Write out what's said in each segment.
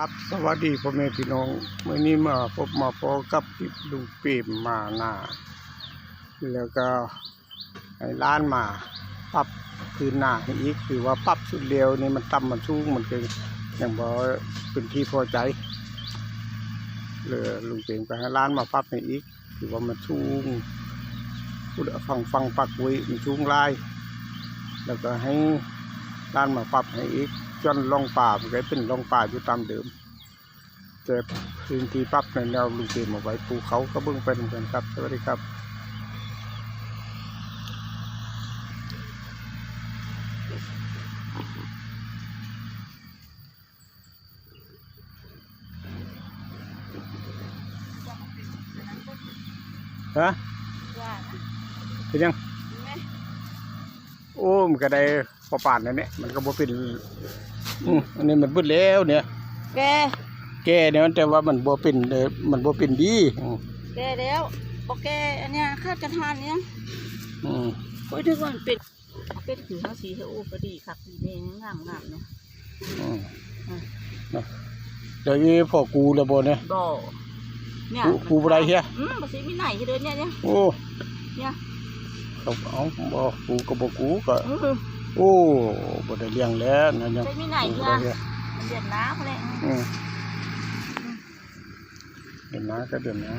ครับสวัสดีพ่อแม่พี่น้องเมื่อนี้มาพบมาพอกับพี่ลุงเปรมมาหน้า แล้วก็ให้ร้านมาปรับคืนหน้าให้อีกคือว่าปรับสุดเร็วนี่มันต่ำมันสูงมันเป็นอย่างบ่เป็นที่พอใจเลยลุงเปรมก็ให้ร้านมาปรับให้อีกคือว่ามันสูงพูดฟังฟังปักไว้มันสูงหลายแล้วก็ให้ร้านมาปรับให้อีก จนล่องป่ามันก็เป็นล่องป่าอยู่ตามเดิมแต่พื้นที่ปรับในแนวลุงเกมเอาไว้ภูเขาก็เบิ่งไปเหมือนกันครับสวัสดีครับฮะว่าเป็นยังแม่โอ้มันก็ได้ พอป่านนั่นเนี่ยมันก็บ่เป็นอืมอันนี้มันเบิดแล้วเนี่ย แกแก่เนี่ยแต่ว่ามันบ่เป็นเอ่อมันบ่เป็นดีอืมแกแล้วบอกแกอันเนี้ยคาดกระทานเนี้ยอืมโอ้ยถึงว่ามันเป็นเป็นผิวทั้งสีเทโอ้ก็ดีครับดีเองงามงามๆเนาะอืมอืมนะเดี๋ยวนี้พอกูแล้วบ่เนี่ย บ่เนี่ยกูกูบ่ได้เฮียอืมภาษีมีไหนที่เดินเนี่ยเนี่ยโอ้เนี่ยเอาเอาบ่กูก็บ่กูก็ เออ โอ้บ่ได้เลี้ยงแล้วนั่นยังใช้มีไหนกูเฮีบ่ยได้เฮียมันเดือดน้ำเขาเลยอืมเดินนะก็เดินนะ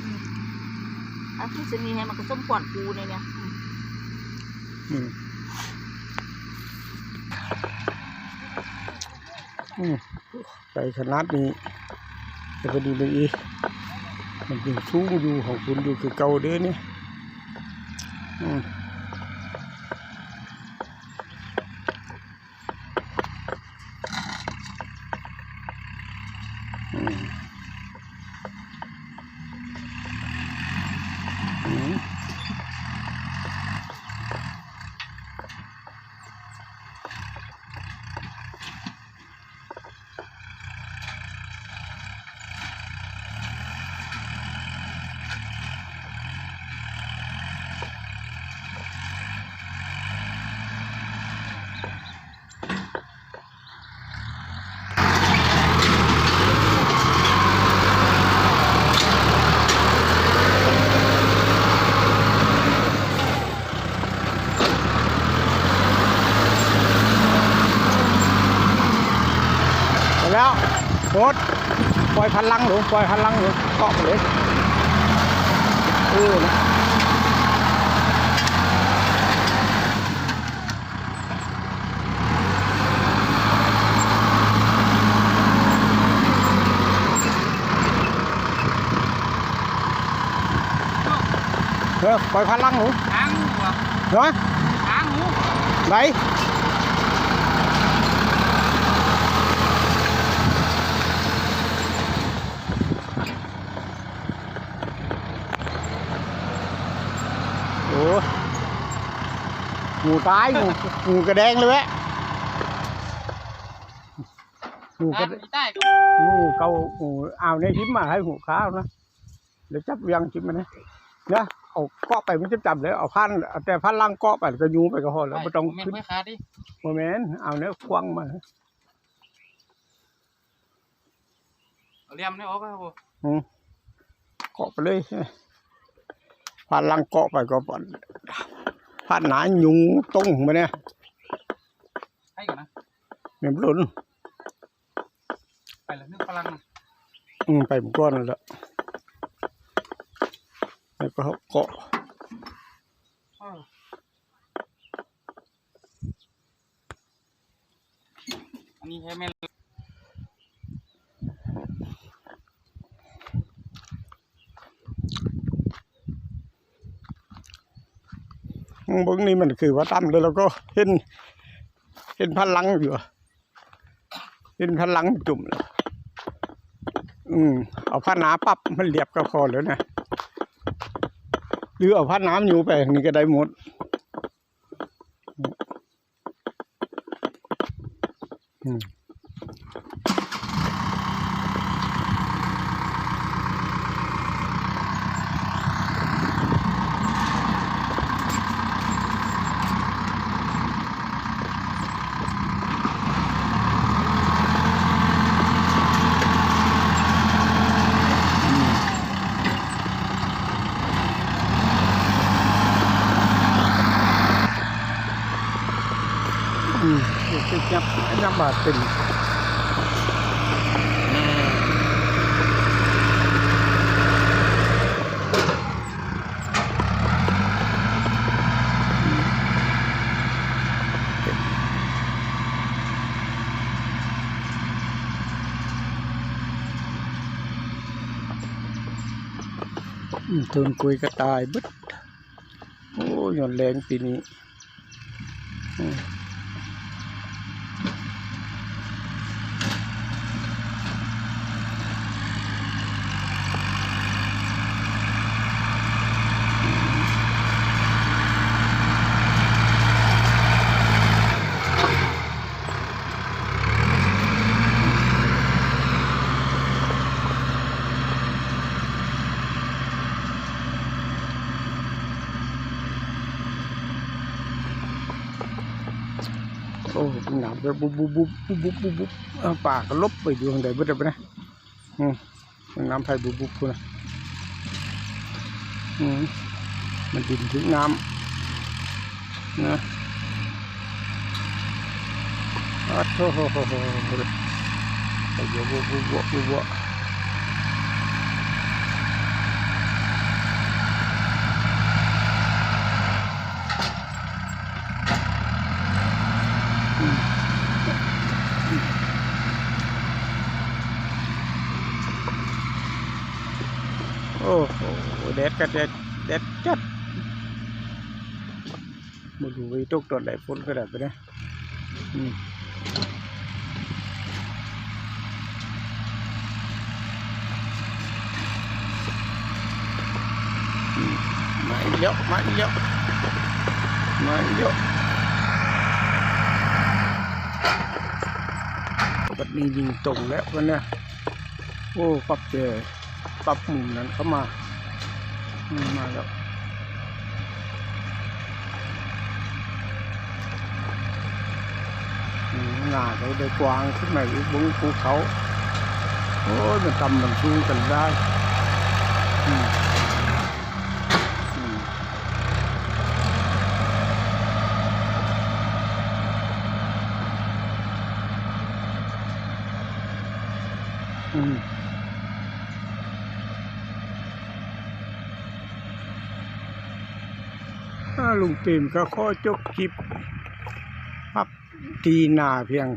อืมอะที่จะมีให้มันก็ส้มกวาดกูเนี่ยเนี่ยอืมอืมอืมไปขนาดนี้จะพอดีเลยอีมันเป็นสูงอยู่ของคุณอยู่คือเก่าเด้อนี่อืมอืม อืม ไปแล้ว โคตรปล่อยพลังหนูปล่อยพลังหนูเกาะไปเลยเออนะเออปล่อยพลังหนูทางหูอะเนาะทางหูไหนโอ้ หมูตายหมูหมูกระแดงเลยแวะหมูกระใต้หมูเกาหมูเอาในชิมมาให้หมูขาวนะเดี๋ยวจับเรียังชิมมันนะนะเอาเกาะไปมันจะจับเลยเอาพันเอาแต่พันล่างเกาะไปก็ยูไปก็พอแล้วไม่ต้องไม่ขึ้นไม่ขาดดิโมเมนต์เอาเนื้อควงมาเอาเลียมนี่ออกไปครับผมอืมเกาะไปเลยพันลังเกาะไปก็ปอน พันหนายุงตรงมาเนี่ยให้ก่อนนะเนียมหลุนไปเลยนึกพลังนะอืมไปหมดก้อนนั่นแหละแล้วก็เกาะอ้าวอันนี้ให้แม่ เบางนี่มันคือว่าตั้มเลยแล้วก็เห็น เห็นพลังอยู่เห็นพลังจุ่มเอืมเอาผ้าหนาปับมันเรียบก็พอแล้วนะหรือเอาผ้าน้ำอยู่ไปนี่ก็ได้หมดอืม ยับยับบาดเป็นอืมต้นกุยก็ตายบึดโอ้ยอนแรงปีนี้ อืมโอ้หนาวไปบุบบุบบุบบุบบุบบุบบุบอาปากก็ลบไปอยู่ข้างใดบ่ได้ปะนะอืมน้ำไปบุบบุบนะอืมมันดินถึงน้ำนะอ้าวโธ่โหโหโหโหไปเยอะบุบบุบบุบบุบ โอ้โหแดดก็แดดแดดจัดมาดูไปตกตอนไหนฝนก็ได้ไปนะอืมอืมาอีกแล้วมาอีกแล้วมาอีกแล้วบัดนี้ยิงตรงแล้วกันเนี่ยโอ้ปับเจอ ปรับมุมนั้นเข้ามาอืมมาแล้วอืมหน้าได้ได้กว้างขึ้นมาอีกบนภูเขา โอ้ยมันทำมันชูกันได้ อืมอืมอืมถ้า ลุงปิ่มก็ขอจบคลิปพับตีนาเพียง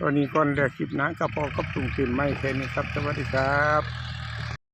ตอนนี้ก่อนเดี๋ยวคลิปนะก็พอกับลุงปิ่มไม่แค่นี้ครับ สวัสดีครับ